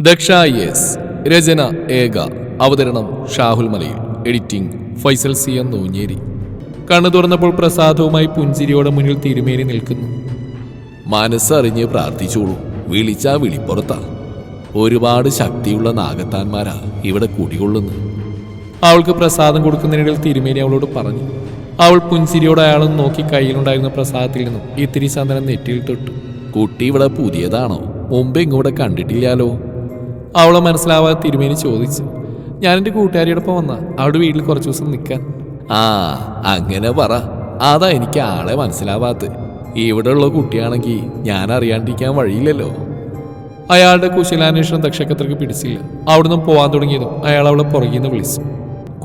Daksha S രചന ഏക അവതരണം Shahul Malayil editing Faisal C M Noonjeri. കണ്ണു തുറന്നപ്പോൾ പ്രസാദവുമായി പുഞ്ചിരിയോടെ മുന്നിൽ തിരുമേനി നിൽക്കുന്നു. മനസ്സറിഞ്ഞ് പ്രാർത്ഥിച്ചോളൂ വിളിച്ചാ വിളിപ്പുറത്താ. ഒരുപാട് ശക്തിയുള്ള നാഗത്താന്മാരാ ഇവിടെ കുടികൊള്ളുന്നു അവൾക്ക് പ്രസാദം കൊടുക്കുന്നതിനിടയിൽ തിരുമേനി അവളോട് പറഞ്ഞു അവൾ പുഞ്ചിരിയോടെ അയാളും നോക്കി കയ്യിലുണ്ടായിരുന്ന പ്രസാദത്തിൽ നിന്നും ഇത്തിരി ചന്ദനം നെറ്റിയിൽ തൊട്ടു. കുട്ടി ഇവിടെ പുതിയതാണോ? മുമ്പ് ഇങ്ങോട്ട് കണ്ടിട്ടില്ലാലോ അവളെ മനസ്സിലാവാതെ തിരുമേനി ചോദിച്ചു ഞാൻ എന്റെ കൂട്ടുകാരിയോടൊപ്പം വന്ന അവിടെ വീട്ടിൽ കുറച്ച് ദിവസം നിൽക്കാൻ. ആ അങ്ങനെ പറ. അതാ എനിക്ക് ആളെ മനസ്സിലാവാത്ത. ഇവിടെയുള്ള കുട്ടിയാണെങ്കിൽ ഞാൻ അറിയാണ്ടിരിക്കാൻ വഴിയില്ലല്ലോ. അയാളുടെ കുശലാന്വേഷണം ദക്ഷക്കത്രക്ക് പിടിച്ചില്ല. അവിടുന്ന് പോവാൻ തുടങ്ങിയതും അയാൾ അവളെ പുറകിൽ നിന്ന് വിളിച്ചു.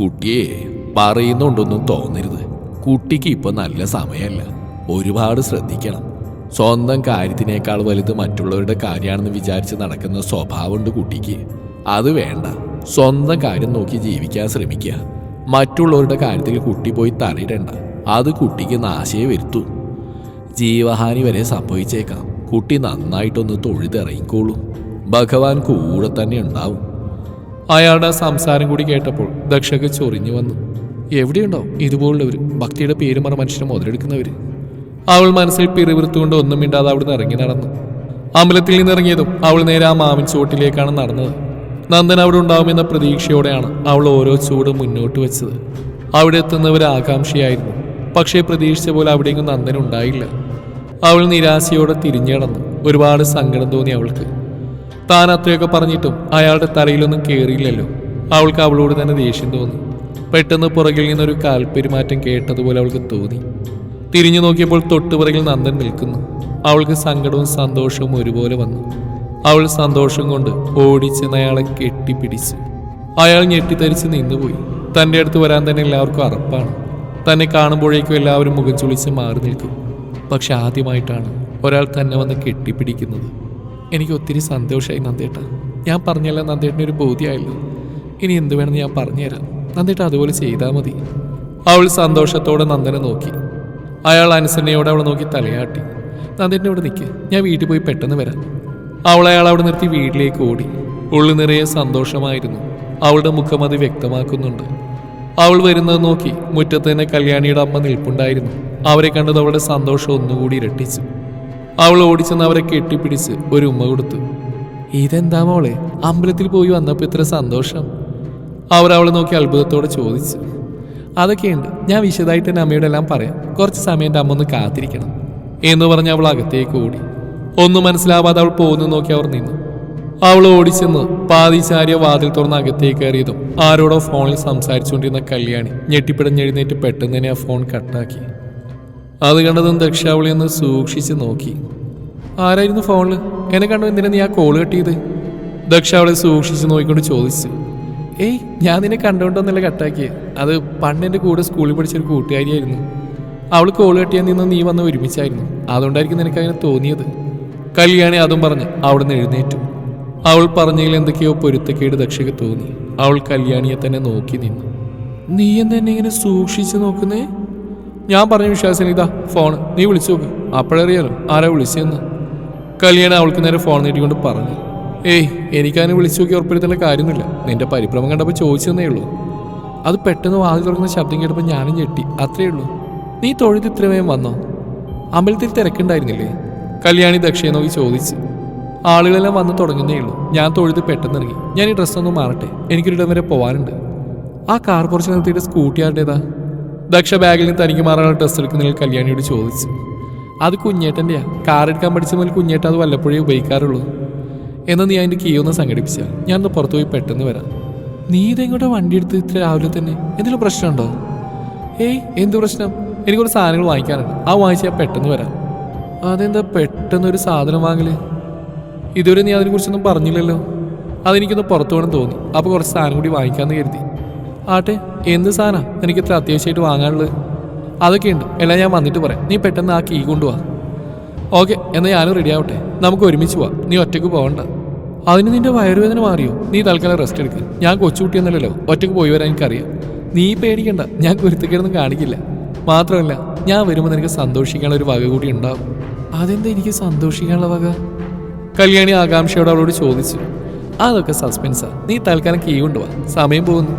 കുട്ടിയെ പറയുന്നുണ്ടൊന്നും തോന്നരുത്. കുട്ടിക്ക് ഇപ്പൊ നല്ല സമയമല്ല ഒരുപാട് ശ്രദ്ധിക്കണം. സ്വന്തം കാര്യത്തിനേക്കാൾ വലുത് മറ്റുള്ളവരുടെ കാര്യമാണെന്ന് വിചാരിച്ച് നടക്കുന്ന സ്വഭാവമുണ്ട് കുട്ടിക്ക്. അത് വേണ്ട. സ്വന്തം കാര്യം നോക്കി ജീവിക്കാൻ ശ്രമിക്കുക മറ്റുള്ളവരുടെ കാര്യത്തിൽ കുട്ടി പോയി തലയിടണ്ട അത് കുട്ടിക്ക് നാശയെ വരുത്തു. ജീവഹാനി വരെ സംഭവിച്ചേക്കാം. കുട്ടി നന്നായിട്ടൊന്ന് തൊഴുതിറങ്ങിക്കോളൂ ഭഗവാൻ കൂടെ തന്നെ ഉണ്ടാവും. അയാളുടെ സംസാരം കൂടി കേട്ടപ്പോൾ ദക്ഷക്ക് ചൊറിഞ്ഞു വന്നു. എവിടെയുണ്ടോ? ഇതുപോലുള്ളവർ ഭക്തിയുടെ പേരുമറ മനുഷ്യനെ മുതലെടുക്കുന്നവർ അവൾ മനസ്സിൽ പിറുവിറുത്തുകൊണ്ട് ഒന്നും മിണ്ടാതെ അവിടുന്ന് ഇറങ്ങി നടന്നു. അമ്പലത്തിൽ നിന്ന് ഇറങ്ങിയതും അവൾ നേരെ ആ മാവിൻ ചുവട്ടിലേക്കാണ് നടന്നത്. നന്ദൻ അവിടെ ഉണ്ടാവുമെന്ന പ്രതീക്ഷയോടെയാണ് അവൾ ഓരോ ചൂട് മുന്നോട്ട് വെച്ചത്. അവിടെ എത്തുന്നവർ ആകാംക്ഷയായിരുന്നു. പക്ഷേ പ്രതീക്ഷിച്ച പോലെ അവിടെയെങ്കിലും നന്ദൻ ഉണ്ടായില്ല. അവൾ നിരാശയോടെ തിരിഞ്ഞടന്നു ഒരുപാട് സങ്കടം തോന്നി അവൾക്ക്. താൻ അത്രയൊക്കെ പറഞ്ഞിട്ടും അയാളുടെ തലയിലൊന്നും കയറിയില്ലല്ലോ അവൾക്ക് അവളോട് തന്നെ ദേഷ്യം തോന്നി. പെട്ടെന്ന് പുറകിൽ നിന്നൊരു കാൽപ്പെരുമാറ്റം കേട്ടതുപോലെ അവൾക്ക് തോന്നി. തിരിഞ്ഞു നോക്കിയപ്പോൾ തൊട്ടുപിറകിൽ നന്ദൻ നിൽക്കുന്നു. അവൾക്ക് സങ്കടവും സന്തോഷവും ഒരുപോലെ വന്നു. അവൾ സന്തോഷം കൊണ്ട് ഓടിച്ചെന്ന് അയാളെ കെട്ടിപ്പിടിച്ചു. അയാൾ ഞെട്ടിത്തരിച്ച് നിന്നുപോയി. തന്റെ അടുത്ത് വരാൻ തന്നെ എല്ലാവർക്കും അറപ്പാണ്. തന്നെ കാണുമ്പോഴേക്കും എല്ലാവരും മുഖം ചുളിച്ച് മാറി നിൽക്കും. പക്ഷെ ആദ്യമായിട്ടാണ് ഒരാൾ തന്നെ വന്ന് കെട്ടിപ്പിടിക്കുന്നത്. എനിക്ക് ഒത്തിരി സന്തോഷമായി നന്ദേട്ട. ഞാൻ പറഞ്ഞല്ല നന്ദേട്ടന് ഒരു ബോധ്യമായല്ലോ. ഇനി എന്ത് വേണമെന്ന് ഞാൻ പറഞ്ഞുതരാം. നന്ദേട്ട അതുപോലെ ചെയ്താൽ മതി. അവൾ സന്തോഷത്തോടെ നന്ദനെ നോക്കി. അയാൾ അനുസരണയോടെ അവളെ നോക്കി തലയാട്ടി. നന്ദിന്റെ ഇവിടെ നിൽക്കുക ഞാൻ വീട്ടിൽ പോയി പെട്ടെന്ന് വരാം. അവളെ അയാൾ അവിടെ നിർത്തി വീട്ടിലേക്ക് ഓടി. ഉള്ളു നിറയെ സന്തോഷമായിരുന്നു. അവളുടെ മുഖം അത് വ്യക്തമാക്കുന്നുണ്ട്. അവൾ വരുന്നത് നോക്കി മുറ്റത്ത് തന്നെ കല്യാണിയുടെ അമ്മ നിൽപ്പുണ്ടായിരുന്നു. അവരെ കണ്ടത് അവളുടെ സന്തോഷം ഒന്നുകൂടി ഇരട്ടിച്ചു. അവൾ ഓടിച്ചെന്ന് അവരെ കെട്ടിപ്പിടിച്ച് ഒരു ഉമ്മ കൊടുത്തു. ഇതെന്താ മോളെ? അമ്പലത്തിൽ പോയി വന്നപ്പോൾ ഇത്ര സന്തോഷം? അവർ അവളെ നോക്കി അത്ഭുതത്തോടെ ചോദിച്ചു. അതൊക്കെയുണ്ട്. ഞാൻ വിശദമായിട്ട് എന്റെ അമ്മയുടെ എല്ലാം പറയാം. കുറച്ച് സമയം എന്റെ അമ്മ ഒന്ന് കാത്തിരിക്കണം. എന്ന് പറഞ്ഞ് അവൾ അകത്തേക്ക് ഓടി. ഒന്നും മനസ്സിലാവാതെ അവൾ പോകുന്നു നോക്കി അവർ നിന്നു. അവൾ ഓടിച്ചെന്ന് പാതിശാരിയ വാതിൽ തുറന്ന് അകത്തേക്ക് കയറിയതും ആരോടോ ഫോണിൽ സംസാരിച്ചുകൊണ്ടിരുന്ന കല്യാണി ഞെട്ടിപ്പിടഞ്ഞെഴുന്നേറ്റ് പെട്ടെന്ന് തന്നെ ആ ഫോൺ കട്ടാക്കി. അത് കണ്ടതും ദക്ഷ അവളെ ഒന്ന് സൂക്ഷിച്ച് നോക്കി. ആരായിരുന്നു ഫോണിൽ എന്നെ കണ്ടു എന്തിനാ നീ ആ കോൾ കട്ടിയത് ദക്ഷ അവളെ സൂക്ഷിച്ച് നോക്കിക്കൊണ്ട് ചോദിച്ചു. ഏയ് ഞാൻ നിന്നെ കണ്ടുകൊണ്ടൊന്നല്ല കട്ടാക്കി അത് പണ്ട് എന്റെ കൂടെ സ്കൂളിൽ പഠിച്ചൊരു കൂട്ടുകാരിയായിരുന്നു. അവൾ കോൾ കെട്ടിയാൽ നിന്ന് നീ വന്ന് ഒരുമിച്ചായിരുന്നു. അതുകൊണ്ടായിരിക്കും നിനക്ക് അങ്ങനെ തോന്നിയത്. കല്യാണി അതും പറഞ്ഞ് അവിടുന്ന് എഴുന്നേറ്റു. അവൾ പറഞ്ഞതിൽ എന്തൊക്കെയോ പൊരുത്തക്കേട് ദക്ഷയ്ക്ക് തോന്നി. അവൾ കല്യാണിയെ തന്നെ നോക്കി നിന്നു. നീ എന്നെ ഇങ്ങനെ സൂക്ഷിച്ചു നോക്കുന്നേ? ഞാൻ പറഞ്ഞ വിശ്വാസം ഇതാ ഫോൺ നീ വിളിച്ചു നോക്ക്. അപ്പോഴറിയാലോ ആരാ വിളിച്ചതെന്ന്. കല്യാണി അവൾക്ക് നേരെ ഫോൺ നീട്ടിക്കൊണ്ട് പറഞ്ഞു. ഏയ് എനിക്കതിനെ വിളിച്ചു നോക്കി ഉറപ്പെടുത്തേണ്ട കാര്യമൊന്നുമില്ല. നിന്റെ പരിഭ്രമം കണ്ടപ്പോൾ ചോദിച്ചതന്നേ ഉള്ളൂ. അത് പെട്ടെന്ന് വാതിൽ തുറക്കുന്ന ശബ്ദം കേട്ടപ്പോൾ ഞാനും ഞെട്ടി. അത്രേ ഉള്ളൂ. നീ തൊഴുത് ഇത്ര വേഗം വന്നോ? അമ്പലത്തിൽ തിരക്കുണ്ടായിരുന്നില്ലേ? കല്യാണി ദക്ഷയെ നോക്കി ചോദിച്ച്. ആളുകളെല്ലാം വന്ന് തുടങ്ങുന്നേ ഉള്ളൂ. ഞാൻ തൊഴുത് പെട്ടെന്ന് ഇറങ്ങി. ഞാൻ ഈ ഡ്രസ്സ് ഒന്ന് മാറട്ടെ എനിക്കൊരിടം വരെ പോകാനുണ്ട് ആ കാർ പുറച്ച് നിർത്തിയിട്ട് സ്കൂട്ടി ആരുടേതാ? ദക്ഷ ബാഗിൽ നിന്ന് തനിക്ക് മാറാനുള്ള ഡ്രസ്സ് എടുക്കുന്നതിൽ കല്യാണിയോട് ചോദിച്ചു. അത് കുഞ്ഞേട്ടന്റെയാ കാർ എടുക്കാൻ പഠിച്ച മുതൽ കുഞ്ഞേട്ട അത് വല്ലപ്പോഴേ ഉപയോഗിക്കാറുള്ളൂ. എന്നാൽ നീ അതിന്റെ കീ ഒന്ന് സംഘടിപ്പിച്ച. ഞാനൊന്ന് പുറത്തു പോയി പെട്ടെന്ന് വരാം. നീ ഇതെങ്ങോട്ട് വണ്ടി എടുത്ത് ഇത്ര രാവിലെ തന്നെ? എന്തെങ്കിലും പ്രശ്നമുണ്ടോ? ഏയ് എന്ത് പ്രശ്നം? എനിക്ക് എനിക്കൊരു സാധനങ്ങൾ വാങ്ങിക്കാനുണ്ട്. ആ വാങ്ങിച്ച ഞാൻ പെട്ടെന്ന് വരാം. അതെന്താ പെട്ടെന്ന് ഒരു സാധനം വാങ്ങൽ? ഇതുവരെ നീ അതിനെക്കുറിച്ചൊന്നും പറഞ്ഞില്ലല്ലോ. അതെനിക്കൊന്ന് പുറത്തു വേണം തോന്നി. അപ്പോൾ കുറച്ച് സാധനം കൂടി വാങ്ങിക്കാമെന്ന് കരുതി. ആട്ടെ എന്ത് സാധനം? എനിക്ക് ഇത്ര അത്യാവശ്യമായിട്ട് വാങ്ങാനുള്ളത്. അതൊക്കെയുണ്ട്. എല്ലാം ഞാൻ വന്നിട്ട് പറയാം. നീ പെട്ടെന്ന് ആ കീ കൊണ്ടുപോവാ ഓക്കെ എന്നാൽ ഞാനും റെഡി ആവട്ടെ. നമുക്ക് ഒരുമിച്ച് പോവാം. നീ ഒറ്റയ്ക്ക് പോകണ്ട അതിന് നിന്റെ വയറുവേദന മാറിയോ? നീ തൽക്കാലം റെസ്റ്റ് എടുക്ക്. ഞാൻ കൊച്ചുകുട്ടി കൊച്ചുകുട്ടിയെന്നല്ലോ ഒറ്റയ്ക്ക് പോയി വരാൻ എനിക്കറിയാം. നീ പേടിക്കണ്ട. ഞാൻ കുരുത്തക്കേടൊന്നും കാണിക്കില്ല. മാത്രമല്ല ഞാൻ വരുമ്പോൾ നിനക്ക് സന്തോഷിക്കാനുള്ള ഒരു വക കൂടി ഉണ്ടാവും. അതെന്താ എനിക്ക് സന്തോഷിക്കാനുള്ള വക? കല്യാണി ആകാംക്ഷയോട് അവളോട് ചോദിച്ചു. അതൊക്കെ സസ്പെൻസാ നീ തൽക്കാലം കീ കൊണ്ടുവാ. സമയം പോകുന്നു.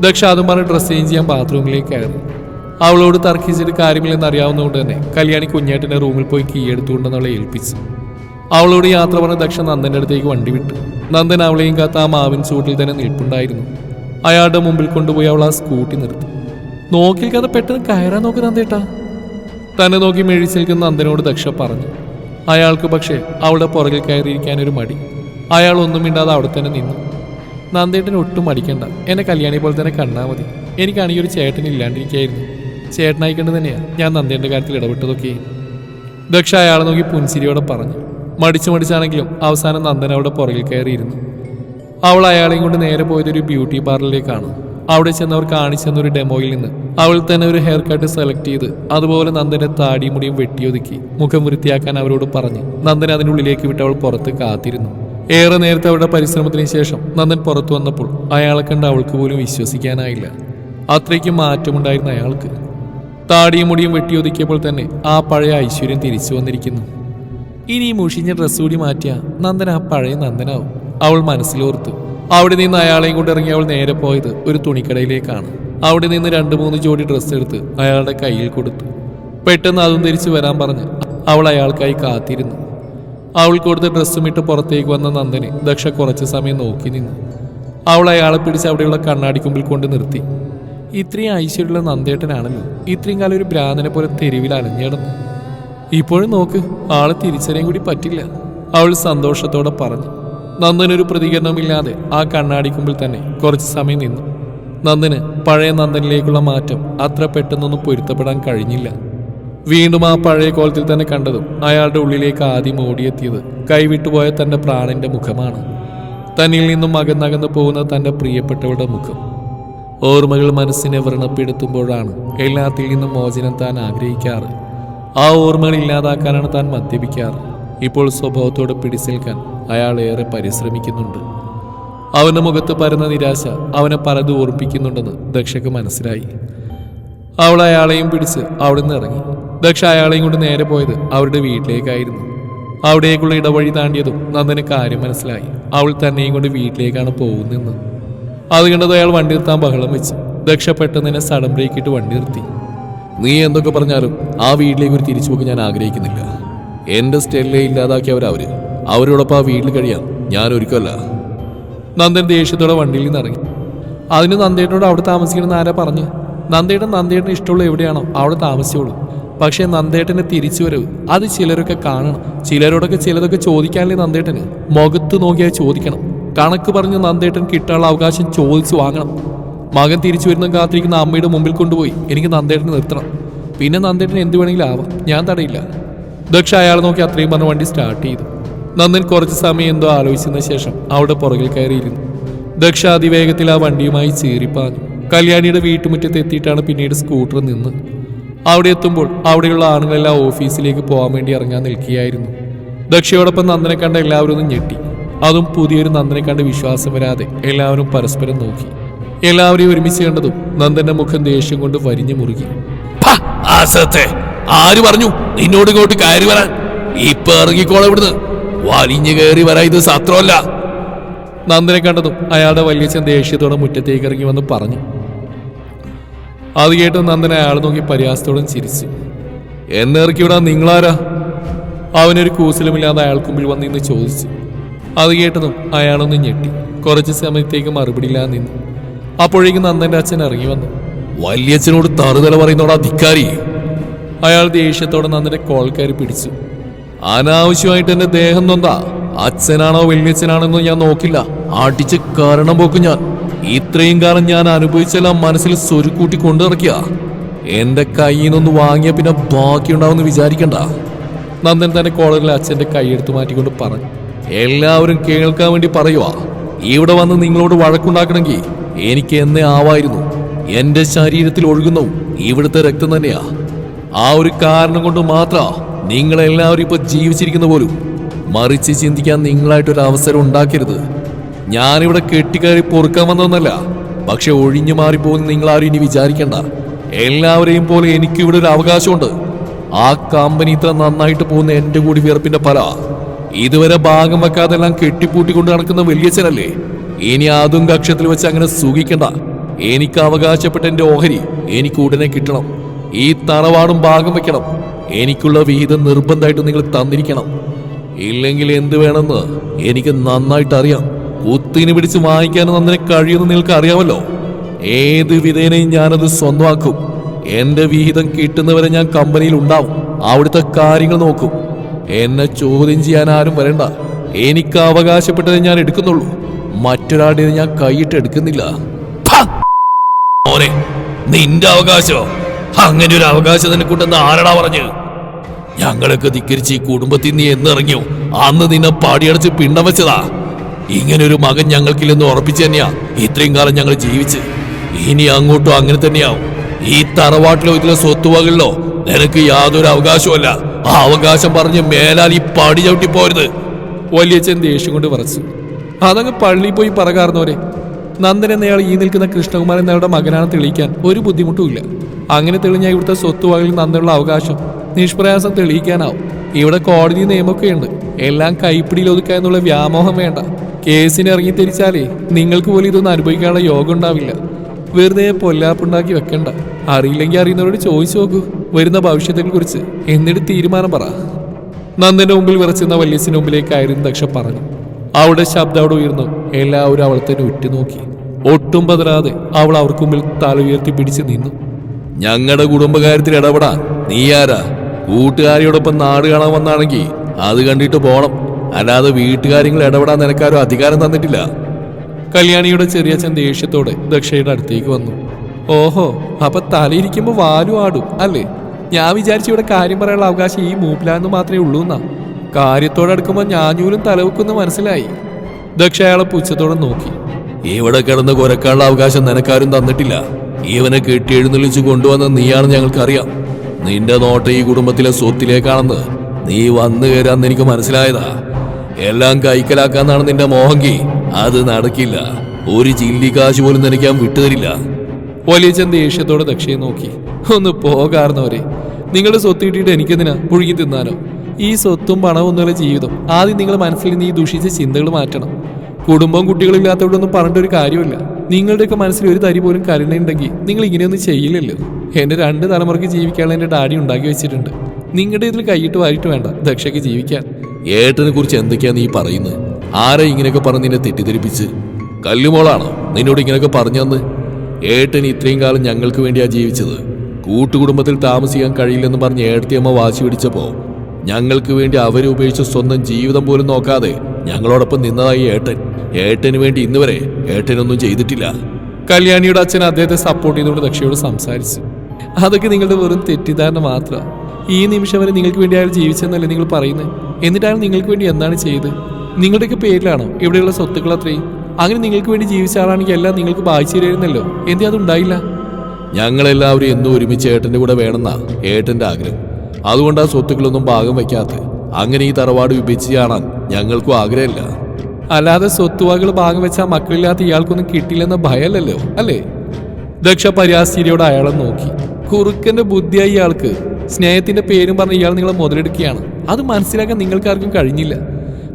ദക്ഷ അതും പറഞ്ഞ് ഡ്രസ് ചേഞ്ച് ചെയ്യാൻ ബാത്റൂമിലേക്ക് കയറി. അവളോട് തർക്കിച്ചിട്ട് കാര്യമില്ലെന്ന് അറിയാവുന്നതുകൊണ്ട് തന്നെ കല്യാണി കുഞ്ഞേട്ടന്റെ റൂമിൽ പോയി കീ എടുത്തുകൊണ്ടെന്നവളെ ഏൽപ്പിച്ചു. അവളോട് യാത്ര പറഞ്ഞ ദക്ഷ നന്ദന്റെ അടുത്തേക്ക് വണ്ടി വിട്ടു. നന്ദൻ അവളെയും കാത്ത ആ മാവിൻ ചൂട്ടിൽ തന്നെ നിൽപ്പുണ്ടായിരുന്നു. അയാളുടെ മുമ്പിൽ കൊണ്ടുപോയി അവൾ ആ സ്കൂട്ടി നിർത്തി. നോക്കിക്കാതെ പെട്ടെന്ന് കയറാൻ നോക്ക് നന്ദേട്ടാ. തന്നെ നോക്കി മെഴിച്ച് നിൽക്കുന്ന നന്ദനോട് ദക്ഷ പറഞ്ഞു. അയാൾക്ക് പക്ഷേ അവളുടെ പുറകിൽ കയറിയിരിക്കാനൊരു മടി. അയാൾ ഒന്നും മിണ്ടാതെ അവിടെ തന്നെ നിന്നു. നന്ദേട്ടന് ഒട്ടും മടിക്കണ്ട. എന്നെ കല്യാണി പോലെ തന്നെ കണ്ടാൽ മതി. എനിക്കാണെങ്കിൽ ഒരു ചേട്ടൻ ഇല്ലാണ്ടിരിക്കായിരുന്നു ചേട്ടനായിക്കൊണ്ട് തന്നെയാണ് ഞാൻ നന്ദേന്റെ കാര്യത്തിൽ ഇടപെട്ടതൊക്കെ. ദക്ഷ അയാളെ നോക്കി പുൻസിരിയോടെ പറഞ്ഞു. മടിച്ചു മടിച്ചാണെങ്കിലും അവസാനം നന്ദൻ അവിടെ പുറകിൽ കയറിയിരുന്നു. അവൾ അയാളെയും കൊണ്ട് നേരെ പോയതൊരു ബ്യൂട്ടി പാർലറിലേക്കാണ്. അവിടെ ചെന്നവർ കാണിച്ചെന്ന ഒരു ഡെമോയിൽ നിന്ന് അവൾ തന്നെ ഒരു ഹെയർ കട്ട് സെലക്ട് ചെയ്ത് അതുപോലെ നന്ദന്റെ താടിയും മുടിയും വെട്ടിയൊതുക്കി മുഖം വൃത്തിയാക്കാൻ അവരോട് പറഞ്ഞ്. നന്ദൻ അതിനുള്ളിലേക്ക് വിട്ട് അവൾ പുറത്ത് കാത്തിരുന്നു. ഏറെ നേരത്തെ അവരുടെ പരിശ്രമത്തിന് ശേഷം നന്ദൻ പുറത്തു വന്നപ്പോൾ അയാളെ കണ്ട് അവൾക്ക് പോലും വിശ്വസിക്കാനായില്ല. അത്രയ്ക്കും മാറ്റമുണ്ടായിരുന്ന അയാൾക്ക്. താടിയും മുടിയും വെട്ടിയൊതുക്കിയപ്പോൾ തന്നെ ആ പഴയ ഐശ്വര്യം തിരിച്ചു വന്നിരിക്കുന്നു. ഇനി ഈ മുഷിഞ്ഞ ഡ്രസ്സ് കൂടി മാറ്റിയ നന്ദന ആ പഴയ നന്ദനാവും. അവൾ മനസ്സിലോർത്തു. അവിടെ നിന്ന് അയാളെയും കൊണ്ട് ഇറങ്ങി അവൾ നേരെ പോയത് ഒരു തുണിക്കടയിലേക്കാണ്. അവിടെ നിന്ന് രണ്ട് മൂന്ന് ജോഡി ഡ്രസ്സ് എടുത്ത് അയാളുടെ കയ്യിൽ കൊടുത്തു. പെട്ടെന്ന് അതും തിരിച്ചു വരാൻ പറഞ്ഞ് അവൾ അയാൾക്കായി കാത്തിരുന്നു. അവൾ കൊടുത്ത ഡ്രസ്സും ഇട്ട് പുറത്തേക്ക് വന്ന നന്ദനെ ദക്ഷ കുറച്ച് സമയം നോക്കി നിന്നു. അവൾ അയാളെ പിടിച്ച് അവിടെയുള്ള കണ്ണാടിക്കുമ്പിൽ കൊണ്ട് നിർത്തി. ഇത്രയും ഐശ്വര്യമുള്ള നന്ദേട്ടനാണല്ലോ. ഇത്രയും കാലം ഒരു ഭ്രാന്തനെ പോലെ തെരുവിൽ അലഞ്ഞിടന്നു. ഇപ്പോഴും നോക്ക് ആളെ തിരിച്ചറിയാൻ കൂടി പറ്റില്ല. അവൾ സന്തോഷത്തോടെ പറഞ്ഞു. നന്ദനൊരു പ്രതികരണമില്ലാതെ ആ കണ്ണാടിക്കുമ്പിൽ തന്നെ കുറച്ച് സമയം നിന്നു. നന്ദന് പഴയ നന്ദനിലേക്കുള്ള മാറ്റം അത്ര പെട്ടെന്നൊന്നും പൊരുത്തപ്പെടാൻ കഴിഞ്ഞില്ല. വീണ്ടും ആ പഴയ കോലത്തിൽ തന്നെ കണ്ടതും അയാളുടെ ഉള്ളിലേക്ക് ആദ്യം ഓടിയെത്തിയത് കൈവിട്ടുപോയ തന്റെ പ്രാണന്റെ മുഖമാണ്. തന്നിൽ നിന്നും അകന്നകന്ന് പോകുന്ന തന്റെ പ്രിയപ്പെട്ടവരുടെ മുഖം. ഓർമ്മകൾ മനസ്സിനെ വ്രണപ്പെടുത്തുമ്പോഴാണ് എല്ലാത്തിൽ നിന്നും മോചനം താൻ ആഗ്രഹിക്കാറ്. ആ ഓർമ്മകൾ ഇല്ലാതാക്കാനാണ് താൻ മദ്യപിക്കാറ്. ഇപ്പോൾ സ്വഭാവത്തോടെ പിടിച്ചേൽക്കാൻ അയാൾ ഏറെ പരിശ്രമിക്കുന്നുണ്ട്. അവന്റെ മുഖത്ത് പരന്ന നിരാശ അവനെ പലതും ഓർപ്പിക്കുന്നുണ്ടെന്ന് ദക്ഷക്ക് മനസ്സിലായി. അവൾ അയാളെയും പിടിച്ച് അവിടെ നിന്ന് ഇറങ്ങി. ദക്ഷ അയാളെയും കൊണ്ട് നേരെ പോയത് അവരുടെ വീട്ടിലേക്കായിരുന്നു. അവിടേക്കുള്ള ഇടവഴി താണ്ടിയതും നന്ദന് കാര്യം മനസ്സിലായി. അവൾ തന്നെയും കൊണ്ട് വീട്ടിലേക്കാണ് പോകുന്നതെന്ന് അത് കണ്ടത് അയാൾ വണ്ടി നിർത്താൻ ബഹളം വെച്ച്. ദക്ഷ പെട്ടെന്ന് തന്നെ സഡൻ ബ്രേക്കിട്ട് വണ്ടി നിർത്തി. നീ എന്തൊക്കെ പറഞ്ഞാലും ആ വീട്ടിലേക്ക് ഒരു തിരിച്ചു പോക്ക് ഞാൻ ആഗ്രഹിക്കുന്നില്ല. എന്റെ സ്റ്റെല്ലെ ഇല്ലാതാക്കിയവരവര്. അവരോടൊപ്പം ആ വീട്ടിൽ കഴിയാൻ ഞാൻ ഒരുക്കല്ല നന്ദൻ ദേഷ്യത്തോടെ വണ്ടിയിൽ നിന്ന് ഇറങ്ങി. അതിന് നന്ദേട്ടനോട് അവിടെ താമസിക്കണമെന്ന് ആരാ പറഞ്ഞു? നന്ദേട്ടൻ നന്ദേട്ടന് ഇഷ്ടമുള്ള എവിടെയാണോ അവിടെ താമസിച്ചോളൂ. പക്ഷേ നന്ദേട്ടനെ തിരിച്ചു വരവ് അത് ചിലരൊക്കെ കാണണം. ചിലരോടൊക്കെ ചിലതൊക്കെ ചോദിക്കാനല്ലേ നന്ദേട്ടന്. മുഖത്ത് നോക്കിയാൽ ചോദിക്കണം. കണക്ക് പറഞ്ഞ് നന്ദേട്ടൻ കിട്ടാനുള്ള അവകാശം ചോദിച്ചു വാങ്ങണം. മകൻ തിരിച്ചു വരുന്ന കാത്തിരിക്കുന്ന അമ്മയുടെ മുമ്പിൽ കൊണ്ടുപോയി. എനിക്ക് നന്ദേട്ടനെ നിർത്തണം. പിന്നെ നന്ദേട്ടൻ എന്ത് വേണമെങ്കിലും ആവാം. ഞാൻ തടയില്ല. ദക്ഷ അയാൾ നോക്കി അത്രയും പറഞ്ഞ വണ്ടി സ്റ്റാർട്ട് ചെയ്തു. നന്ദൻ കുറച്ച് സമയം എന്തോ ആലോചിച്ചതിന് ശേഷം അവിടെ പുറകിൽ കയറിയിരുന്നു. ദക്ഷ അതിവേഗത്തിൽ ആ വണ്ടിയുമായി ചീറിപ്പാഞ്ഞു കല്യാണിയുടെ വീട്ടുമുറ്റത്ത് എത്തിയിട്ടാണ് പിന്നീട് സ്കൂട്ടർ നിന്ന്. അവിടെ എത്തുമ്പോൾ അവിടെയുള്ള ആണുങ്ങളെല്ലാം ഓഫീസിലേക്ക് പോകാൻ വേണ്ടി ഇറങ്ങാൻ നിൽക്കുകയായിരുന്നു. ദക്ഷയോടൊപ്പം നന്ദനെ കണ്ട എല്ലാവരും ഒന്ന് ഞെട്ടി. അതും പുതിയൊരു നന്ദനെ കണ്ട് വിശ്വാസം വരാതെ എല്ലാവരും പരസ്പരം നോക്കി. എല്ലാവരെയും ഒരുമിച്ച് കണ്ടതും നന്ദന്റെ മുഖം ദേഷ്യം കൊണ്ട് വരിഞ്ഞു മുറുകി. ആര് പറഞ്ഞു നിന്നോട് ഇങ്ങോട്ട് കയറി വരാൻ? ഇപ്പൊ ഇറങ്ങിക്കോളെ ഇവിടുന്ന്. വലിഞ്ഞു കയറി വരാ ഇത് സത്രമല്ല നന്ദനെ കണ്ടതും അയാളുടെ വല്യച്ഛൻ ദേഷ്യത്തോടെ മുറ്റത്തേക്ക് ഇറങ്ങി വന്ന് പറഞ്ഞു. അത് കേട്ട് നന്ദൻ അയാളെ നോക്കി പരിഹാസത്തോടെ ചിരിച്ചു. എന്നിറക്കി വിടാ നിങ്ങളാരാ? അവനൊരു കൂസലുമില്ലാതെ അയാൾക്ക് മുമ്പിൽ വന്ന് ഇന്ന് ചോദിച്ചു. അത് കേട്ടതും അയാളൊന്ന് ഞെട്ടി. കുറച്ച് സമയത്തേക്ക് മറുപടിയില്ലാതെ നിന്നു. അപ്പോഴേക്കും നന്ദന്റെ അച്ഛൻ ഇറങ്ങി വന്നു. വലിയ അച്ഛനോട് തറുതല പറയുന്നോടാ ധിക്കാരി അയാൾ ദേഷ്യത്തോടെ നന്ദന്റെ കോൾക്കാരി പിടിച്ചു. അനാവശ്യമായിട്ട് എന്റെ ദേഹം നൊന്താ. അച്ഛനാണോ വല്യച്ഛനാണെന്നോ ഞാൻ നോക്കില്ല. അടിച്ച് കാരണം പോക്കും ഞാൻ. ഇത്രയും കാലം ഞാൻ അനുഭവിച്ചെല്ലാം മനസ്സിൽ സ്വരുക്കൂട്ടി കൊണ്ടു നടക്കുക എന്റെ കയ്യിൽ നിന്നൊന്ന് വാങ്ങിയ പിന്നെ ബാക്കിയുണ്ടാവുമെന്ന് വിചാരിക്കണ്ട. നന്ദൻ തന്റെ കോളറിൽ അച്ഛന്റെ കൈയെടുത്ത് മാറ്റിക്കൊണ്ട് പറഞ്ഞു. എല്ലാവരും കേൾക്കാൻ വേണ്ടി പറയുവാ. ഇവിടെ വന്ന് നിങ്ങളോട് വഴക്കുണ്ടാക്കണമെങ്കിൽ എനിക്ക് എന്നെ ആവായിരുന്നു. എന്റെ ശരീരത്തിൽ ഒഴുകുന്നു ഇവിടുത്തെ രക്തം തന്നെയാ. ആ ഒരു കാരണം കൊണ്ട് മാത്ര നിങ്ങളെല്ലാവരും ഇപ്പൊ ജീവിച്ചിരിക്കുന്ന പോലും. മറിച്ച് ചിന്തിക്കാൻ നിങ്ങളായിട്ടൊരു അവസരം ഉണ്ടാക്കരുത്. ഞാനിവിടെ കെട്ടിക്കയറി പൊറുക്കാൻ വന്നതെന്നല്ല. പക്ഷെ ഒഴിഞ്ഞു മാറിപ്പോകുന്ന നിങ്ങളാരും ഇനി വിചാരിക്കണ്ട. എല്ലാവരെയും പോലെ എനിക്കിവിടെ ഒരു അവകാശമുണ്ട്. ആ കമ്പനി ഇത്ര നന്നായിട്ട് പോകുന്ന എന്റെ കൂടി വിയർപ്പിന്റെ പല. ഇതുവരെ ഭാഗം വെക്കാതെല്ലാം കെട്ടിപ്പൂട്ടിക്കൊണ്ട് നടക്കുന്ന വലിയച്ഛനല്ലേ? ഇനി അതും കക്ഷത്തിൽ വെച്ച് അങ്ങനെ സുഖിക്കണ്ട. എനിക്ക് അവകാശപ്പെട്ട എന്റെ ഓഹരി എനിക്ക് ഉടനെ കിട്ടണം. ഈ തറവാടും ഭാഗം വെക്കണം. എനിക്കുള്ള വിഹിതം നിർബന്ധമായിട്ട് നിങ്ങൾ തന്നിരിക്കണം. ഇല്ലെങ്കിൽ എന്ത് വേണമെന്ന് എനിക്ക് നന്നായിട്ട് അറിയാം. കുത്തിന് പിടിച്ച് വാങ്ങിക്കാനും നന്നിനെ കഴിയുമെന്ന് നിങ്ങൾക്ക് അറിയാമല്ലോ. ഏത് വിധേനയും ഞാനത് സ്വന്തമാക്കും. എന്റെ വിഹിതം കിട്ടുന്നവരെ ഞാൻ കമ്പനിയിൽ ഉണ്ടാവും. അവിടുത്തെ കാര്യങ്ങൾ നോക്കും. എന്നെ ചോദ്യം ചെയ്യാൻ ആരും വരണ്ട. എനിക്ക് അവകാശപ്പെട്ടത് ഞാൻ എടുക്കുന്നുള്ളൂ. മറ്റൊരാളുടെ ഞാൻ കൈയിട്ട് എടുക്കുന്നില്ല. നിന്റെ അവകാശോ അങ്ങനെ ഒരു അവകാശം നിനക്കുണ്ടെന്ന് ആരടാ പറഞ്ഞു? ഞങ്ങളൊക്കെ ധിക്കരിച്ച് ഈ കുടുംബത്തിൽ നീ എന്നിറങ്ങിയോ? അന്ന് നിന്നെ പാടിയടച്ച് പിണ്ടം വെച്ചതാ. ഇങ്ങനെ ഒരു മകൻ ഞങ്ങൾക്കില്ലെന്ന് ഉറപ്പിച്ചു തന്നെയാ ഇത്രയും കാലം ഞങ്ങൾ ജീവിച്ച്. ഇനി അങ്ങോട്ടും അങ്ങനെ തന്നെയാവും. ഈ തറവാട്ടിലോ ഇതിലെ സ്വത്തുവകളിലോ നിനക്ക് യാതൊരു അവകാശവുമല്ല ആ അവകാശം പറഞ്ഞ് മേലാൽ ഈ പാടി ചവിട്ടി പോരുത് വലിയച്ഛൻ ദേഷ്യം കൊണ്ട് പറച്ചു അതങ്ങ് പള്ളിയിൽ പോയി പറകാർന്നോരെ നന്ദൻ എന്നയാൾ ഈ നിൽക്കുന്ന കൃഷ്ണകുമാരൻ എന്നയാളുടെ മകനാണ് തെളിയിക്കാൻ ഒരു ബുദ്ധിമുട്ടുമില്ല അങ്ങനെ തെളിഞ്ഞ ഇവിടുത്തെ സ്വത്തുവകയിൽ നന്ദനുള്ള അവകാശം നിഷ്പ്രയാസം തെളിയിക്കാനാവും. ഇവിടെ കോടതി നിയമമൊക്കെയുണ്ട് എല്ലാം കൈപ്പിടിയിൽ ഒതുക്കുക എന്നുള്ള വ്യാമോഹം വേണ്ട. കേസിന് ഇറങ്ങി തിരിച്ചാലേ നിങ്ങൾക്ക് പോലും ഇതൊന്നും അനുഭവിക്കാനുള്ള യോഗം ഉണ്ടാവില്ല. വെറുതെ പൊല്ലാപ്പുണ്ടാക്കി വെക്കണ്ട. അറിയില്ലെങ്കിൽ അറിയുന്നവരോട് ചോദിച്ചു നോക്കൂ. വരുന്ന ഭവിഷ്യത്തെ കുറിച്ച് എന്നിട്ട് തീരുമാനം പറ. നന്ദന്റെ മുമ്പിൽ വിറച്ചുന്ന വല്യസിന് മുമ്പിലേക്കായിരുന്നു ദക്ഷ പറഞ്ഞു. അവളുടെ ശബ്ദം അവിടെ ഉയർന്നു. എല്ലാവരും അവൾ തന്നെ ഉറ്റുനോക്കി. ഒട്ടും പതരാതെ അവൾ അവർക്ക് മുമ്പിൽ തല ഉയർത്തി പിടിച്ചു നിന്നു. ഞങ്ങളുടെ കുടുംബകാര്യത്തിൽ ഇടപെടാ. നീ ആരാ? കൂട്ടുകാരിയോടൊപ്പം നാട് കാണാൻ വന്നാണെങ്കിൽ അത് കണ്ടിട്ട് പോണം. അല്ലാതെ വീട്ടുകാര്യങ്ങൾ ഇടപെടാൻ നിനക്കാരും അധികാരം തന്നിട്ടില്ല. കല്യാണിയുടെ ചെറിയച്ഛൻ ദേഷ്യത്തോടെ ദക്ഷയുടെ അടുത്തേക്ക് വന്നു. ഓഹോ അപ്പൊ തലയിരിക്കുമ്പോ വാലു ആടും അല്ലേ? ഞാൻ വിചാരിച്ചു ഇവിടെ കാര്യം പറയാനുള്ള അവകാശം ഈ മൂപ്പിലാന്ന് മാത്രമേ ഉള്ളൂ എന്നാ കാര്യത്തോടെ അടുക്കുമ്പോൾ ഞാഞ്ഞൂലും തലവെക്കുന്ന മനസ്സിലായി. ദക്ഷ അയാളെ പുച്ഛത്തോടെ നോക്കി. ഇവിടെ കിടന്ന് കൊരക്കാനുള്ള അവകാശം നിനക്കാരും തന്നിട്ടില്ല. ഇവനെ കെട്ടി എഴുന്നള്ളിച്ച് കൊണ്ടുവന്ന നീയാണെന്ന് ഞങ്ങൾക്കറിയാം. നിന്റെ നോട്ട ഈ കുടുംബത്തിലെ സ്വത്തിലേക്കാണെന്ന് നീ വന്നു കയറാന്ന് എനിക്ക് മനസ്സിലായതാ. എല്ലാം കൈക്കലാക്കാന്നാണ് നിന്റെ മോഹങ്കി. അത് നടക്കില്ല. ഒരു ചില്ലി കാശ് പോലും നിനക്ക് ഞാൻ വിട്ടുതരില്ല. വലിയച്ഛൻ ദേഷ്യത്തോടെ ദക്ഷയെ നോക്കി. ഒന്ന് പോകാർന്നവരെ. നിങ്ങളുടെ സ്വത്ത് കിട്ടിയിട്ട് എനിക്കെന്തിനാ പുഴുകി തിന്നാനോ? ഈ സ്വത്തും പണവും ഒന്നുമില്ല ജീവിതം? ആദ്യം നിങ്ങൾ മനസ്സിൽ നിന്ന് ഈ ദുഷിച്ച ചിന്തകൾ മാറ്റണം. കുടുംബം കുട്ടികളില്ലാത്തവരോടൊന്നും പറഞ്ഞിട്ട് ഒരു കാര്യമില്ല. നിങ്ങളുടെയൊക്കെ മനസ്സിൽ ഒരു തരി പോലും കരുണയുണ്ടെങ്കിൽ നിങ്ങൾ ഇങ്ങനെയൊന്നും ചെയ്യില്ലല്ലോ. എന്റെ രണ്ട് തലമുറയ്ക്ക് ജീവിക്കാനുള്ള എന്റെ ഡാഡി ഉണ്ടാക്കി വെച്ചിട്ടുണ്ട്. നിങ്ങളുടെ ഇതിൽ കൈയിട്ട് വാരിട്ട് വേണ്ട. ദക്ഷയ്ക്ക് ജീവിക്കാൻ. ഏട്ടനെ കുറിച്ച് എന്തൊക്കെയാ നീ പറയുന്നത്? ആരെ ഇങ്ങനെയൊക്കെ പറഞ്ഞ് നിന്നെ തെറ്റിദ്ധരിപ്പിച്ച്? കല്ലുമോളാണോ നിന്നോട് ഇങ്ങനെയൊക്കെ പറഞ്ഞെന്ന് ഏട്ടൻ ഇത്രയും കാലം ഞങ്ങൾക്ക് വേണ്ടിയാ ജീവിച്ചത്. കൂട്ടുകുടുംബത്തിൽ താമസിക്കാൻ കഴിയില്ലെന്ന് പറഞ്ഞ് ഏട്ടത്തിയമ്മ വാശി പിടിച്ചപ്പോ ഞങ്ങൾക്ക് വേണ്ടി അവരെ ഉപേക്ഷിച്ച് സ്വന്തം ജീവിതം പോലും നോക്കാതെ ഞങ്ങളോടൊപ്പം നിന്നതായി ഏട്ടൻ. ഏട്ടന് വേണ്ടി ഇന്നുവരെ ഏട്ടനൊന്നും ചെയ്തിട്ടില്ല. കല്യാണിയുടെ അച്ഛൻ അദ്ദേഹത്തെ സപ്പോർട്ട് ചെയ്തുകൊണ്ട് ദക്ഷയോട് സംസാരിച്ചു അതൊക്കെ നിങ്ങളുടെ വെറും തെറ്റിദ്ധാരണ മാത്രമാണ് ഈ നിമിഷം വരെ നിങ്ങൾക്ക് വേണ്ടി അയാൾ ജീവിച്ചെന്നല്ലേ നിങ്ങൾ പറയുന്നത് എന്നിട്ടാണ് നിങ്ങൾക്ക് വേണ്ടി എന്താണ് ചെയ്തത് നിങ്ങളുടെയൊക്കെ പേരിലാണോ ഇവിടെയുള്ള സ്വത്തുക്കൾ അത്രയും? അങ്ങനെ നിങ്ങൾക്ക് വേണ്ടി ജീവിച്ച ആളാണെങ്കിൽ എല്ലാം നിങ്ങൾക്ക് ബാധിച്ചു തരുന്നല്ലോ എന്തേ അതുണ്ടായില്ല? ഞങ്ങളെല്ലാവരും എന്നും ഒരുമിച്ച് ഏട്ടന്റെ കൂടെ വേണമെന്നാ ഏട്ടന്റെ ആഗ്രഹം. അതുകൊണ്ട് ആ സ്വത്തുക്കളൊന്നും ഭാഗം വയ്ക്കാത്ത. അങ്ങനെ ഈ തറവാട് വിഭജിച്ച് കാണാൻ ഞങ്ങൾക്കും ആഗ്രഹമില്ല. അല്ലാതെ സ്വത്തുവകൾ ഭാഗം വെച്ചാൽ മക്കളില്ലാത്ത ഇയാൾക്കൊന്നും കിട്ടില്ലെന്ന ഭയമല്ലല്ലോ അല്ലേ? ദക്ഷ പരിയാസ്ഥിരിയോട് അയാളെ നോക്കി. കുറുക്കന്റെ ബുദ്ധിയായി ഇയാൾക്ക് സ്നേഹത്തിന്റെ പേരും പറഞ്ഞ് ഇയാൾ നിങ്ങളെ മുതലെടുക്കുകയാണ്. അത് മനസ്സിലാക്കാൻ നിങ്ങൾക്കാർക്കും കഴിഞ്ഞില്ല.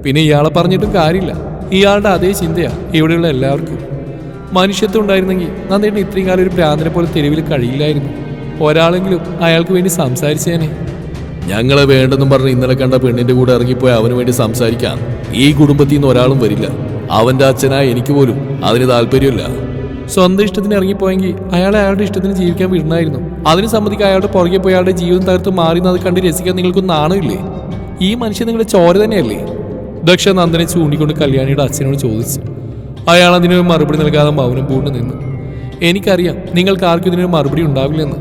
പിന്നെ ഇയാളെ പറഞ്ഞിട്ടും കാര്യമില്ല. ഇയാളുടെ അതേ ചിന്തയാണ് ഇവിടെയുള്ള എല്ലാവർക്കും. മനുഷ്യത്വം ഉണ്ടായിരുന്നെങ്കിൽ നന്ദേട്ടൻ ഇത്രയും കാലം ഒരു ഭ്രാന്തനെ പോലെ തെരുവിൽ കഴിയില്ലായിരുന്നു. ഒരാളെങ്കിലും അയാൾക്ക് വേണ്ടി സംസാരിച്ചേനെ. ഞങ്ങളെ വേണ്ടെന്നും പറഞ്ഞ് ഇന്നലെ കണ്ട പെണ്ണിന്റെ കൂടെ ഇറങ്ങിപ്പോയി അവന് വേണ്ടി സംസാരിക്കാൻ ഈ കുടുംബത്തിൽ നിന്ന് ഒരാളും വരില്ല. അവന്റെ അച്ഛനായ എനിക്ക് പോലും അതിന് താല്പര്യമില്ല. സ്വന്തം ഇഷ്ടത്തിന് ഇറങ്ങിപ്പോയെങ്കിൽ അയാളെ അയാളുടെ ഇഷ്ടത്തിന് ജീവിക്കാൻ വിടണമായിരുന്നു അതിന് സമ്മതിക്കാൻ അയാളുടെ പുറകെ പോയി അയാളുടെ ജീവിതം തകർത്ത് മാറി അത് കണ്ട് രസിക്കാൻ നിങ്ങൾക്കൊന്നും നാണമില്ലേ? ഈ മനുഷ്യൻ നിങ്ങളുടെ ചോര തന്നെയല്ലേ? ദക്ഷ നന്ദനെ ചൂണ്ടിക്കൊണ്ട് കല്യാണിയുടെ അച്ഛനോട് ചോദിച്ചു. അയാൾ അതിനൊരു മറുപടി നൽകാതെ മൗനം പൂണ്ട് നിന്നു. എനിക്കറിയാം നിങ്ങൾക്ക് ആർക്കും ഇതിനൊരു മറുപടി ഉണ്ടാവില്ലെന്ന്.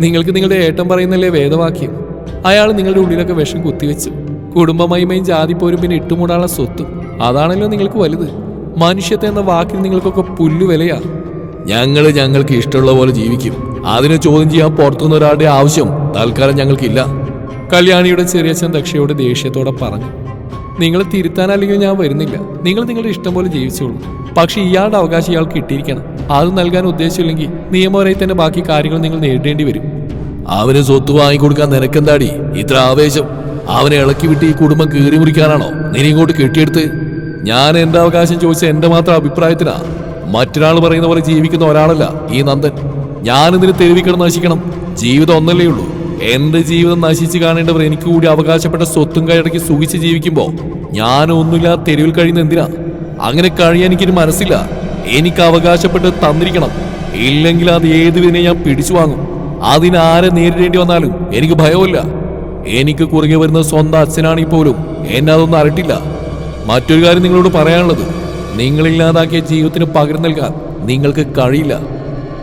നിങ്ങൾക്ക് നിങ്ങളുടെ ഏട്ടം പറയുന്നല്ലേ വേദവാക്യം? അയാൾ നിങ്ങളുടെ ഉള്ളിലൊക്കെ വിഷം കുത്തിവെച്ചു. കുടുംബമഹിമയും പോരും പിന്നെ ഇട്ടുമൂടാനുള്ള സ്വത്തും. അതാണല്ലോ നിങ്ങൾക്ക് വലുത്. മനുഷ്യത്തെ എന്ന വാക്കിൽ നിങ്ങൾക്കൊക്കെ പുല്ലുവിലയാ ഞങ്ങൾ ഞങ്ങൾക്ക് ഇഷ്ടമുള്ള പോലെ ജീവിക്കും. അതിനെ ചോദ്യം ചെയ്യാൻ പുറത്തുനിന്ന് ഒരാളുടെ ആവശ്യം തൽക്കാലം ഞങ്ങൾക്കില്ല. കല്യാണിയുടെ ചെറിയച്ഛൻ ദക്ഷയോട് ദേഷ്യത്തോടെ പറഞ്ഞു. നിങ്ങൾ തിരുത്താനല്ലെങ്കിൽ ഞാൻ വരുന്നില്ല. നിങ്ങൾ നിങ്ങളുടെ ഇഷ്ടം പോലെ ജീവിച്ചോളൂ. പക്ഷെ ഇയാളുടെ അവകാശം ഇയാൾക്ക് കിട്ടിയിരിക്കണം. അത് നൽകാൻ ഉദ്ദേശമില്ലെങ്കിൽ നിയമപരമായി തന്നെ ബാക്കി കാര്യങ്ങൾ നിങ്ങൾ നേരിടേണ്ടി വരും. അവന് സ്വത്ത് വാങ്ങിക്കൊടുക്കാൻ നിനക്കെന്താടി? ഇത്ര ആവേശം. അവനെ ഇളക്കി വിട്ട് ഈ കുടുംബം കീറി മുറിക്കാനാണോ? നീ ഇങ്ങോട്ട് കെട്ടിയെടുത്ത്. ഞാൻ എന്റെ അവകാശം ചോദിച്ച എന്റെ മാത്രം അഭിപ്രായത്തിനാ. മറ്റൊരാൾ പറയുന്ന പോലെ ജീവിക്കുന്ന ഒരാളല്ല ഈ നന്ദൻ. ഞാൻ ഞാനിതിന് തെരുവിക്കണം നശിക്കണം. ജീവിതം ഒന്നല്ലേ ഉള്ളൂ. എന്റെ ജീവിതം നശിച്ച് കാണേണ്ടവർ എനിക്ക് കൂടി അവകാശപ്പെട്ട സ്വത്തും കൈയടക്കി സുഖിച്ച് ജീവിക്കുമ്പോ ഞാൻ ഒന്നുമില്ലാതെ തെരുവിൽ കഴിയുന്ന എന്തിനാ? അങ്ങനെ കഴിയാൻ എനിക്കൊരു മനസ്സില്ല. എനിക്ക് അവകാശപ്പെട്ട് തന്നിരിക്കണം. ഇല്ലെങ്കിൽ അത് ഏതുവിനെ ഞാൻ പിടിച്ചു വാങ്ങും. അതിനാരെ നേരിടേണ്ടി വന്നാലും എനിക്ക് ഭയമില്ല എനിക്ക് കുറുകെ വരുന്ന സ്വന്തം അച്ഛനാണെങ്കിൽ പോലും എന്നെ അതൊന്നും അരട്ടില്ല മറ്റൊരു കാര്യം നിങ്ങളോട് പറയാനുള്ളത് നിങ്ങളില്ലാതാക്കിയ ജീവിതത്തിന് പകരം നൽകാൻ നിങ്ങൾക്ക് കഴിയില്ല.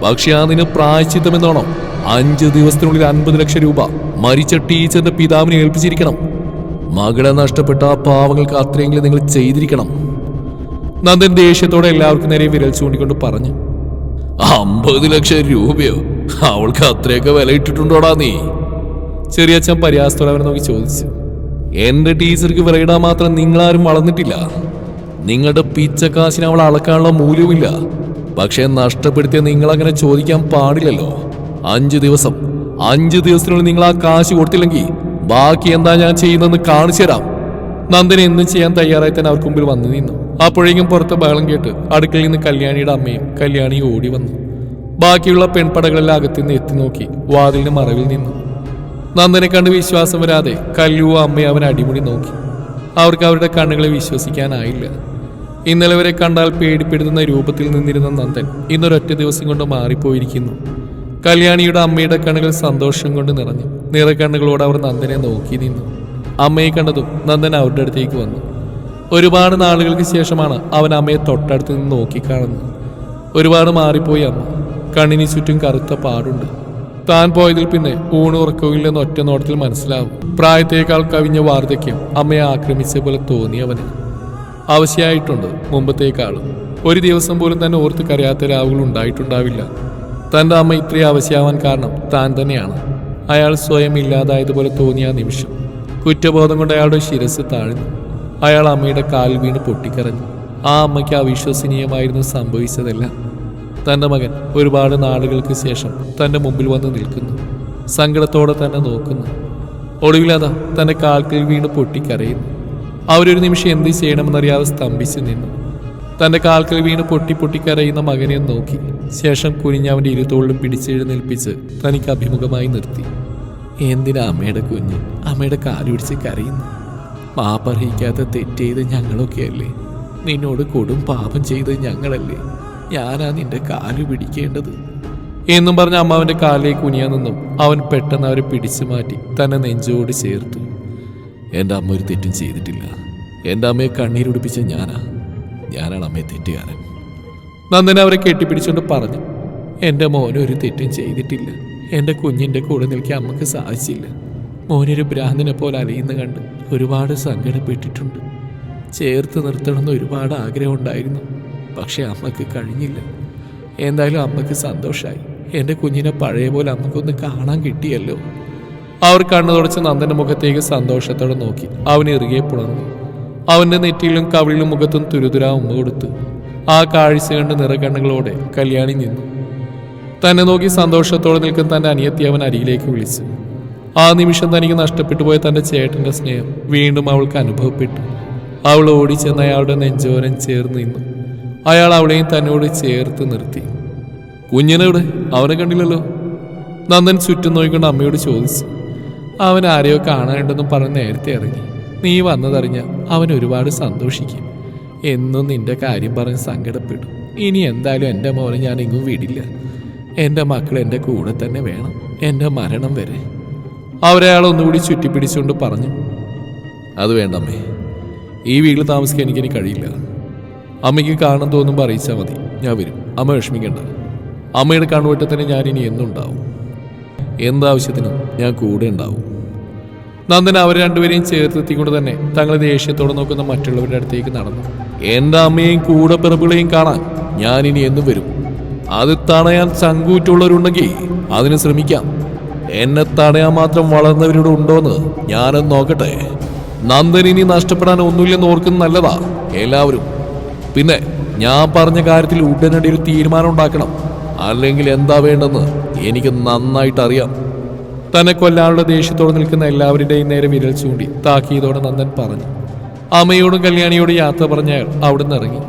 പക്ഷെ അതിന് പ്രായശ്ചിത്തമെന്നോണം? അഞ്ച് ദിവസത്തിനുള്ളിൽ അൻപത് ലക്ഷം രൂപ മരിച്ച ടീച്ചറിന്റെ പിതാവിനെ ഏൽപ്പിച്ചിരിക്കണം. മകളെ നഷ്ടപ്പെട്ട ആ പാവങ്ങൾക്ക് അത്രയെങ്കിലും നിങ്ങൾ ചെയ്തിരിക്കണം. നന്ദൻ ദേഷ്യത്തോടെ എല്ലാവർക്കും നേരെ വിരൽ ചൂണ്ടിക്കൊണ്ട് പറഞ്ഞു അമ്പത് ലക്ഷം രൂപയോ? അവൾക്ക് അത്രയൊക്കെ വില ഇട്ടിട്ടുണ്ടോടാ നീ? ചെറിയച്ഛൻ പരിഹാസത്തോടെ അവനെ നോക്കി ചോദിച്ചു. എന്റെ ടീച്ചർക്ക് വിലയിടാൻ മാത്രം നിങ്ങളാരും വളർന്നിട്ടില്ല. നിങ്ങളുടെ പിച്ചക്കാശിന് അവൾ അളക്കാനുള്ള മൂല്യവുമില്ല. പക്ഷേ നഷ്ടപ്പെടുത്തിയ നിങ്ങൾ അങ്ങനെ ചോദിക്കാൻ പാടില്ലല്ലോ. അഞ്ചു ദിവസം അഞ്ചു ദിവസത്തിനുള്ളിൽ നിങ്ങൾ ആ കാശ് കൊടുത്തില്ലെങ്കിൽ ബാക്കി എന്താ ഞാൻ ചെയ്യുന്നതെന്ന് കാണിച്ചു തരാം. നന്ദൻ എന്തും ചെയ്യാൻ തയ്യാറായി തന്നെ അവർക്ക് മുമ്പിൽ വന്നു നിന്നു. അപ്പോഴേക്കും പുറത്ത് ബഹളം കേട്ട് അടുക്കളയിൽ നിന്ന് കല്യാണിയുടെ അമ്മയും കല്യാണിയും ഓടി വന്നു. ബാക്കിയുള്ള പെൺപടകളെല്ലാം അകത്തുനിന്ന് എത്തി നോക്കി വാതിലിന് മറവിൽ നിന്നു. നന്ദനെ കണ്ട് വിശ്വാസം വരാതെ കല്ലുവോ അമ്മയും അവൻ അടിമുടി നോക്കി. അവർക്ക് അവരുടെ കണ്ണുകളെ വിശ്വസിക്കാനായില്ല. ഇന്നലെ വരെ കണ്ടാൽ പേടിപ്പെടുത്തുന്ന രൂപത്തിൽ നിന്നിരുന്ന നന്ദൻ ഇന്നൊരൊറ്റ ദിവസം കൊണ്ട് മാറിപ്പോയിരിക്കുന്നു. കല്യാണിയുടെ അമ്മയുടെ കണ്ണുകൾ സന്തോഷം കൊണ്ട് നിറഞ്ഞു. നിറക്കണ്ണുകളോട് അവർ നന്ദനെ നോക്കി നിന്നു. അമ്മയെ കണ്ടതും നന്ദൻ അവരുടെ അടുത്തേക്ക് വന്നു. ഒരുപാട് നാളുകൾക്ക് ശേഷമാണ് അവൻ അമ്മയെ തൊട്ടടുത്ത് നിന്ന് നോക്കിക്കാണുന്നത്. ഒരുപാട് മാറിപ്പോയി അമ്മ. കണ്ണിന് ചുറ്റും കറുത്ത പാടുണ്ട്. താൻ പോയതിൽ പിന്നെ ഊണ് ഉറക്കവില്ലെന്ന് ഒറ്റ നോട്ടത്തിൽ മനസ്സിലാവും. പ്രായത്തേക്കാൾ കവിഞ്ഞ വാർദ്ധക്യം അമ്മയെ ആക്രമിച്ച പോലെ തോന്നിയവന്. ആവശ്യമായിട്ടുണ്ട് മുമ്പത്തേക്കാളും. ഒരു ദിവസം പോലും തന്നെ ഓർത്ത് കരയാത്ത രാവുകൾ ഉണ്ടായിട്ടുണ്ടാവില്ല. തന്റെ അമ്മ ഇത്രയും ആവശ്യമാവാൻ കാരണം താൻ തന്നെയാണ്. അയാൾ സ്വയം ഇല്ലാതായതുപോലെ തോന്നിയ നിമിഷം. കുറ്റബോധം കൊണ്ട് അയാളുടെ ശിരസ് താഴ്ന്നു. അയാൾ അമ്മയുടെ കാൽ വീണ് പൊട്ടിക്കരഞ്ഞു. ആ അമ്മയ്ക്ക് അവിശ്വസനീയമായിരുന്നു സംഭവിച്ചതെല്ലാം. തന്റെ മകൻ ഒരുപാട് നാളുകൾക്ക് ശേഷം തന്റെ മുമ്പിൽ വന്ന് നിൽക്കുന്നു. സങ്കടത്തോടെ തന്നെ നോക്കുന്നു. ഒടുവിലതാ തന്റെ കാൽക്കൽ വീണ് പൊട്ടിക്കരയുന്നു. അവരൊരു നിമിഷം എന്ത് ചെയ്യണമെന്നറിയാതെ സ്തംഭിച്ചു നിന്നു. തന്റെ കാൽക്കൽ വീണ് പൊട്ടി പൊട്ടിക്കരയുന്ന മകനെ നോക്കി ശേഷം കുഞ്ഞ് അവന്റെ ഇരുത്തോളിലും പിടിച്ചെഴുന്നേൽപ്പിച്ച് തനിക്ക് അഭിമുഖമായി നിർത്തി. എന്തിനാ അമ്മയുടെ കുഞ്ഞ് അമ്മയുടെ കാലുപിടിച്ച് കരയുന്നു? മാപ്പർഹിക്കാത്ത തെറ്റ് ചെയ്ത് ഞങ്ങളൊക്കെയല്ലേ? നിന്നോട് കൊടും പാപം ചെയ്ത് ഞങ്ങളല്ലേ? ഞാനാ നിന്റെ കാൽ പിടിക്കേണ്ടത്. എന്നും പറഞ്ഞ അമ്മാവന്റെ കാലിലേക്ക് കുനിയാൻ നിന്നും. അവൻ പെട്ടെന്ന് അവരെ പിടിച്ചു മാറ്റി തന്നെ നെഞ്ചോട് ചേർത്തു. എന്റെ അമ്മ ഒരു തെറ്റും ചെയ്തിട്ടില്ല. എന്റെ അമ്മയെ കണ്ണീരൊടിപ്പിച്ച ഞാനാ. ഞാനാണ് അമ്മയെ തെറ്റുകാരൻ. നന്ദന അവരെ കെട്ടിപ്പിടിച്ചുകൊണ്ട് പറഞ്ഞു. എന്റെ മോൻ ഒരു തെറ്റും ചെയ്തിട്ടില്ല. എന്റെ കുഞ്ഞിന്റെ കൂടെ നിൽക്കാൻ അമ്മയ്ക്ക് സാധിച്ചില്ല. മോനൊരു ഭ്രാന്തനെ പോലെ അലയുന്ന കണ്ട് ഒരുപാട് സങ്കടപ്പെട്ടിട്ടുണ്ട്. ചേർത്ത് നിർത്തണമെന്ന് ഒരുപാട് ആഗ്രഹം ഉണ്ടായിരുന്നു. പക്ഷെ അമ്മയ്ക്ക് കഴിഞ്ഞില്ല. എന്തായാലും അമ്മയ്ക്ക് സന്തോഷമായി എന്റെ കുഞ്ഞിനെ പഴയ പോലെ അമ്മക്കൊന്ന് കാണാൻ കിട്ടിയല്ലോ. അവർ കണ്ണു തുടച്ച് നന്ദന്റെ മുഖത്തേക്ക് സന്തോഷത്തോടെ നോക്കി. അവൻ ഇറുകെ പുണർന്നു. അവന്റെ നെറ്റിയിലും കവിളിലും മുഖത്തും തുരുതുരാ ഉമ്മ കൊടുത്തു. ആ കാഴ്ച കണ്ട് നിറകണ്ണുകളോടെ കല്യാണി നിന്നു. തന്നെ നോക്കി സന്തോഷത്തോടെ നിൽക്കുന്ന തന്റെ അനിയത്തി അവൻ അരിയിലേക്ക് വിളിച്ചു. ആ നിമിഷം തനിക്ക് നഷ്ടപ്പെട്ടു പോയ തന്റെ ചേട്ടന്റെ സ്നേഹം വീണ്ടും അവൾക്ക് അനുഭവപ്പെട്ടു. അവൾ ഓടിച്ചെന്ന് അയാളുടെ നെഞ്ചോരം ചേർന്ന് നിന്നു. അയാൾ അവളെയും തന്നോട് ചേർത്ത് നിർത്തി. കുഞ്ഞിനെവിടെ അവനെ കണ്ടില്ലല്ലോ? നന്ദൻ ചുറ്റും നോക്കിക്കൊണ്ട് അമ്മയോട് ചോദിച്ചു. അവൻ ആരെയോ കാണാനുണ്ടെന്നും പറഞ്ഞ് നേരത്തെ ഇറങ്ങി. നീ വന്നതറിഞ്ഞ അവൻ ഒരുപാട് സന്തോഷിക്കും. എന്നും നിന്റെ കാര്യം പറഞ്ഞ് സങ്കടപ്പെടും ഇനി എന്തായാലും എന്റെ മോനെ ഞാൻ എങ്ങും വിടില്ല. എന്റെ മക്കൾ എന്റെ കൂടെ തന്നെ വേണം. എന്റെ മരണം വരെ. അവരയാൾ ഒന്നുകൂടി ചുറ്റിപ്പിടിച്ചുകൊണ്ട് പറഞ്ഞു. അത് വേണ്ടമ്മേ ഈ വീട്ടിൽ താമസിക്കാൻ എനിക്കിനി കഴിയില്ല. അമ്മയ്ക്ക് കാണാൻ തോന്നുമ്പോൾ അറിയിച്ചാൽ മതി. ഞാൻ വരും. അമ്മ വിഷമിക്കണ്ട. അമ്മയുടെ കണ്ണുവെട്ടത്തിന് ഞാൻ ഇനി എന്നുണ്ടാവും എന്താവശ്യത്തിനും ഞാൻ കൂടെ ഉണ്ടാവും. നന്ദന അവർ രണ്ടുപേരെയും ചേർത്തെത്തിക്കൊണ്ട് തന്നെ തങ്ങളെ ദേഷ്യത്തോടെ നോക്കുന്ന മറ്റുള്ളവരുടെ അടുത്തേക്ക് നടന്നു. എന്റെ അമ്മയെയും കൂടെ പിറപ്പുകളെയും കാണാൻ ഞാൻ ഇനി എന്നും വരും. അത് തടയാൻ ചങ്കൂറ്റുള്ളവരുണ്ടെങ്കിൽ അതിന് ശ്രമിക്കാം. എന്നെ തടയാൻ മാത്രം വളർന്നവരുടെ ഉണ്ടോന്ന് ഞാനൊന്ന് നോക്കട്ടെ. നന്ദൻ ഇനി നഷ്ടപ്പെടാൻ ഒന്നുമില്ലെന്ന് ഓർക്കുന്ന നല്ലതാ. എല്ലാവരും പിന്നെ ഞാൻ പറഞ്ഞ കാര്യത്തിൽ ഉടനടി ഒരു തീരുമാനം ഉണ്ടാക്കണം. അല്ലെങ്കിൽ എന്താ വേണ്ടെന്ന് എനിക്ക് നന്നായിട്ട് അറിയാം. തന്നെ കൊല്ലാനുള്ള ദേഷ്യത്തോടെ നിൽക്കുന്ന എല്ലാവരുടെയും നേരെ വിരൽ ചൂണ്ടി താക്കിയതോടെ നന്ദൻ പറഞ്ഞു. അമ്മയോടും കല്യാണിയോടും യാത്ര പറഞ്ഞ അയാൾ അവിടുന്ന് ഇറങ്ങി.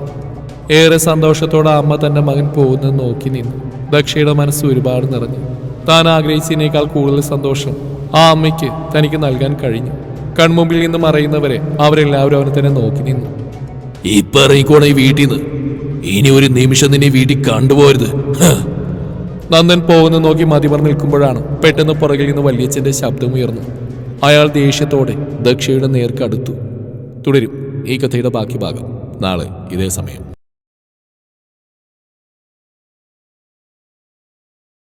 ഏറെ സന്തോഷത്തോടെ അമ്മ തന്റെ മകൻ പോകുന്നത് നോക്കി നിന്നു. ദക്ഷയുടെ മനസ്സ് ഒരുപാട് നിറഞ്ഞു. താൻ ആഗ്രഹിച്ചതിനേക്കാൾ കൂടുതൽ സന്തോഷം ആ അമ്മയ്ക്ക് തനിക്ക് നൽകാൻ കഴിഞ്ഞു. കൺമുമ്പിൽ നിന്ന് മറയുന്നവരെ അവരെല്ലാവരും അവനെ തന്നെ നോക്കി നിന്നു. ഇപ്പൊ ഇറങ്ങിക്കോണ ഈ വീട്ടിൽ നിന്ന് ഇനി ഒരു നിമിഷം നിന്നെ വീട്ടിൽ കണ്ടുപോരുത്. നന്ദൻ പോകുന്ന നോക്കി മതിമർ നിൽക്കുമ്പോഴാണ് പെട്ടെന്ന് പുറകിൽ നിന്ന് വല്യച്ഛന്റെ ശബ്ദമുയർന്നു അയാൾ ദേഷ്യത്തോടെ ദക്ഷയുടെ നേർക്കടുത്തു തുടരും ഈ കഥയുടെ ബാക്കി ഭാഗം. നാളെ ഇതേ സമയം.